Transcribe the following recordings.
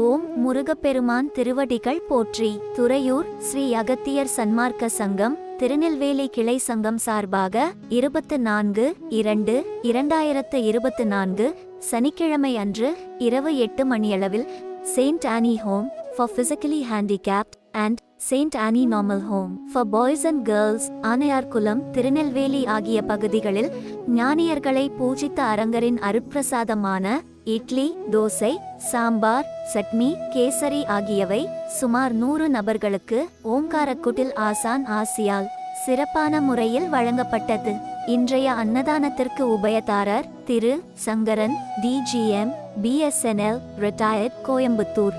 ஓம் முருகப்பெருமான் திருவடிகள் போற்றி. துறையூர் ஸ்ரீ அகத்தியர் சன்மார்க்க சங்கம் திருநெல்வேலி கிளை சங்கம் சார்பாக இருபத்து நான்கு இரண்டு இரண்டாயிரத்து இருபத்து நான்கு சனிக்கிழமை அன்று இரவு எட்டு மணியளவில் saint Anne home for physically handicapped and saint Anne normal home for boys and girls Anaiyarkulam Tirunelveli ஆகிய பகுதிகளில் ஞானியர்களை பூஜித்த அரங்கரின் அருட்பிரசாதமான இட்லி தோசை சாம்பார் சட்னி கேசரி ஆகியவை சுமார் நூறு நபர்களுக்கு ஓங்காரக்குட்டில் ஆசான் ஆசியால் சிறப்பான முறையில் வழங்கப்பட்டது. இன்றைய அன்னதானத்திற்கு உபயதாரர் Thiru Sankaran DGM BSNL retired Coimbatore.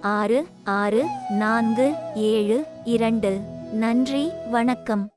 ஆறு ஆறு நான்கு ஏழு இரண்டு. நன்றி வணக்கம்.